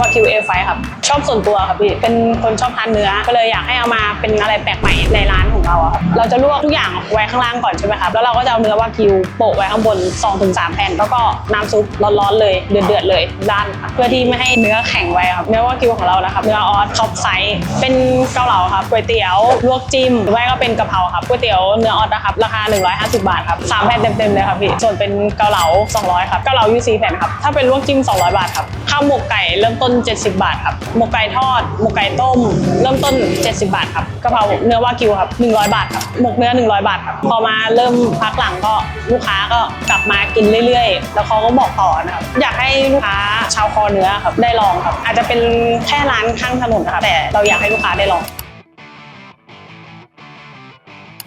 วากิวเอไฟครับ ชอบส่วนตัวครับพี่ เป็นคนชอบทานเนื้อ ก็เลยอยากให้เอามาเป็นอะไรแปลกใหม่ในร้านของเราครับ เราจะลวกทุกอย่างไว้ข้างล่างก่อนใช่ไหมครับ แล้วเราก็จะเอาเนื้อวากิวโปะไว้ข้างบน 2-3 แผ่น แล้วก็น้ำซุปร้อนๆเลย เดือดๆเลยด้าน เพื่อที่ไม่ให้เนื้อแข็งไว้ครับ เนื้อวากิวของเรานะครับ เนื้อออสท็อปไซส์ เป็นเกาเหลาครับก๋วยเตี๋ยวลวกจิ้มหรือไม่ก็เป็นกะเพราครับก๋วยเตี๋ยวเนื้อออสนะครับ ราคา 150 บาทครับสามแผ่นเต็มๆเลยครับพี่ ส่วนเป็นเกาเหลา 200 ครับ เกาเหลายูซีแผ่นครับ ถ้าเป็นลวกจิ้ม 200 บาทครับ ข้าวหมกไก่เริ่มต้นน 70 บาทครับหมกไก่ทอดหมกไก่ต้ม เริ่มต้น 70 บาทครับกะเพราเนื้อวากิวครับ 100 บาทครับหมกเนื้อ 100 บาทครับพอมาเริ่มพักหลังก็ลูกค้าก็กลับมากินเรื่อยๆ แล้วเขาก็บอกต่อนะครับอยากให้ลูกค้าชาวคอเนื้อครับได้ลองครับอาจจะเป็นแค่ร้านข้างถนนนะครับแต่เราอยากให้ลูกค้าได้ลอง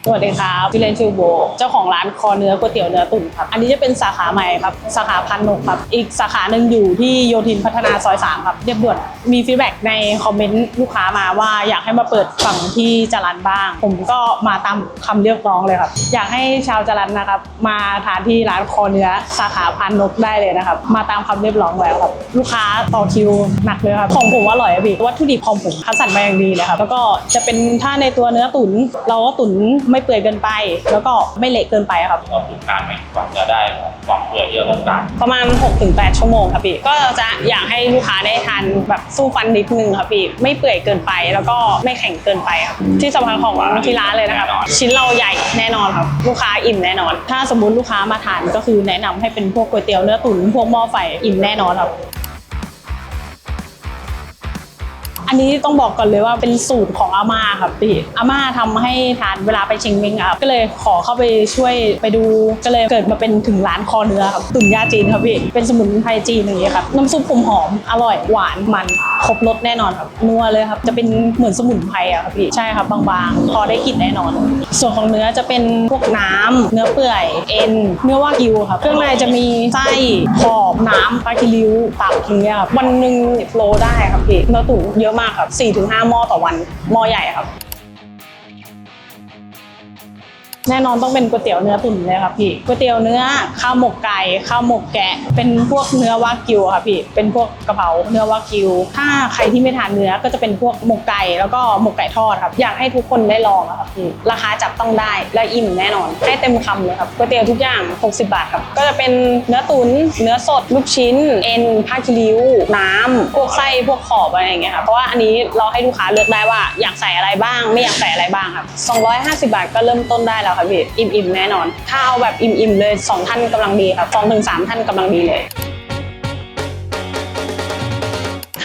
สวัสดีครับพี่เลนชื่อโบ เจ้าของร้านคอเนื้อก๋วยเตี๋ยวเนื้อตุ๋นครับ อันนี้จะเป็นสาขาใหม่ครับ สาขาพันนกครับ อีกสาขาหนึ่งอยู่ที่โยธินพัฒนาซอยสามครับ เรียบด่วนมีฟีดแบ็กในคอมเมนต์ลูกค้ามาว่าอยากให้มาเปิดฝั่งที่จรันบ้าง ผมก็มาตามคำเรียกร้องเลยครับ อยากให้ชาวจรันนะครับ มาทานที่ร้านคอเนื้อสาขาพันนกได้เลยนะครับ มาตามคำเรียกร้องแล้วครับ ลูกค้าต่อคิวหนักเลยครับ ของผมอร่อยอะพี่ วัตถุดิบของผมคัดสรรมาอย่างดีเลยครับ แล้วก็จะเป็นถ้าในตัวเนื้อตุ๋นเราก็ตุ๋นไม่เปื่อยเกินไป แล้วก็ไม่เละเกินไปครับเราถึงการไหมกว่าจะได้ความเปื่อยที่เราต้องการประมาณ 6-8 ชั่วโมงครับพี่ก็จะอยากให้ลูกค้าได้ทานแบบสู้ฟันนิดนึงครับพี่ไม่เปื่อยเกินไปแล้วก็ไม่แข็งเกินไปครับที่สำคัญของที่ร้านเลยนะครับชิ้นเราใหญ่แน่นอนครับลูกค้าอิ่มแน่นอน ถ้าสมมุติลูกค้ามาทานก็คือแนะนำให้เป็นพวกก๋วยเตี๋ยวเนื้อตุ๋นพวกหม้อไฟอิ่มแน่นอนครับ อันนี้ต้องบอกก่อนเลยว่าเป็นสูตรของอาม่าครับพี่อาม่าทำให้ทานเวลาไปเชียงเมงครับก็เลยขอเข้าไปช่วยไปดูก็เลยเกิดมาเป็นถึงร้านคอเนื้อครับตุ๋นยาจีนครับพี่เป็นสมุนไพรจีนอย่างเงี้ยครับน้ำซุปผมหอมอร่อยหวานมันครบรสแน่นอนครับนัวเลยครับจะเป็นเหมือนสมุนไพรอะครับพี่ใช่ครับบางๆ พอได้กลิ่นแน่นอน ส่วนของเนื้อจะเป็นพวกน้ำเนื้อเปื่อยเอ็นเนื้อวากิวครับเครื่องในจะมีไส้ขอบน้ำปลาคิริ้วตับอย่างเงี้ยครับวันหนึ่งโลได้ครับพี่เนื้อตุ๋นเยอะมากครับ4-5หม้อต่อวันหม้อใหญ่ครับ แน่นอนต้องเป็นก๋วยเตี๋ยวเนื้อตุ๋นเลยครับพี่ก๋วยเตี๋ยวเนื้อข้าวหมกไก่ข้าวหมกแกะ เป็นพวกเนื้อวากิวครับพี่เป็นพวกกระเพราเนื้อวากิว ถ้าใครที่ไม่ทานเนื้อก็จะเป็นพวกหมกไก่แล้วก็หมกไก่ทอดครับอยากให้ทุกคนได้ลองอะครับพี่ราคาจับต้องได้และอิ่มแน่นอน ให้เต็มคำเลยครับก๋วยเตี๋ยวทุกอย่าง 60 บาทครับก็จะเป็นเนื้อตุ๋นเนื้อสดลูกชิ้น เอ็นผ้าคิริ้วน้ำพวกไส้พวกขอบอะไรอย่างเงี้ยครับเพราะว่าอันนี้เราให้ลูกค้าเลือกได้ว่าอยากใส่อะไรบ้าง ไม่อยากใส่อะไรบ้างครับ250 บาทก็เริ่มต้นได้แล้วครับพี่อิ่มๆแน่นอนถ้าเอาแบบอิ่มๆเลย2ท่านกำลังดีค่ะสองถึง3ท่านกำลังดีเลย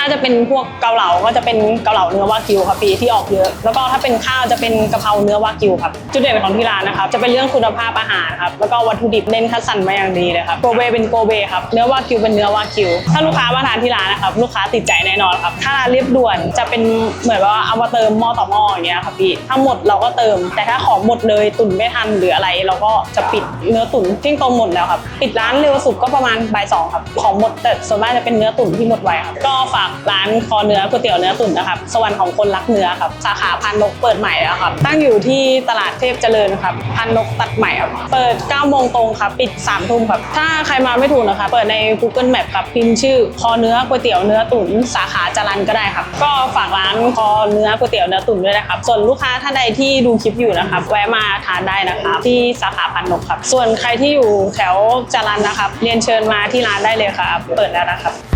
าจะเป็นพวกเกาเหลาก็จะเป็นเกาเหลาเนื้อวากิวครับพี่ที่ออกเยอะ แล้วก็ถ้าเป็นข้าวจะเป็นกะเพราเนื้อวากิวครับจุดเด่นของที่ร้านนะครับจะเป็นเรื่องคุณภาพอาหารครับแล้วก็วัตถุดิบเน้นคัดสรรมาอย่างดีเลยครับโกเบเป็นโกเบครับเนื้อวากิวเป็นเนื้อวากิว ถ้าลูกค้ามาทานที่ร้านนะครับลูกค้าติดใจแน่นอนครับถ้าเรียบด่วนจะเป็นเหมือนว่าเอามาเติมหม้อต่อหม้ออย่างเงี้ยครับพี่ถ้าหมดเราก็เติม แต่ถ้าของหมดเลยตุนไม่ทันหรืออะไร เราก็จะปิดเนื้อตุ๋นที่ตรงหมดแล้วครับปิดร้านเร็วสุดก็ประมาณบ่ายสองครับของหมดแต่ส่วนมากจะเป็นเนื้อตุ๋นที่หมดไวครับก็ฝากร้านคอเนื้อก๋วยเตี๋ยวเนื้อตุ๋นนะครับ สวรรค์ของคนรักเนื้อครับ สาขาพันนกเปิดใหม่แล้วครับ ตั้งอยู่ที่ตลาดเทพเจริญครับ พันนกตัดใหม่ครับ เปิด9โมงตรงครับ ปิด3ทุ่มครับ ถ้าใครมาไม่ถูกนะคะ เปิดใน Google Map ครับ พิมพ์ชื่อคอเนื้อก๋วยเตี๋ยวเนื้อตุ๋นสาขาจรันก็ได้ครับ ก็ฝากร้านคอเนื้อก๋วยเตี๋ยวเนื้อตุ๋นด้วยนะครับ ส่วนลูกค้าท่านใดที่ดูคลิปอยู่นะครับ แวะมาทานได้นะครับ ที่สาขาพันนกครับ ส่วนใครที่อยู่แถวจรันนะครับ เรียนเชิญมาที่ร้านได้เลยครับ เปิดแล้วนะครับ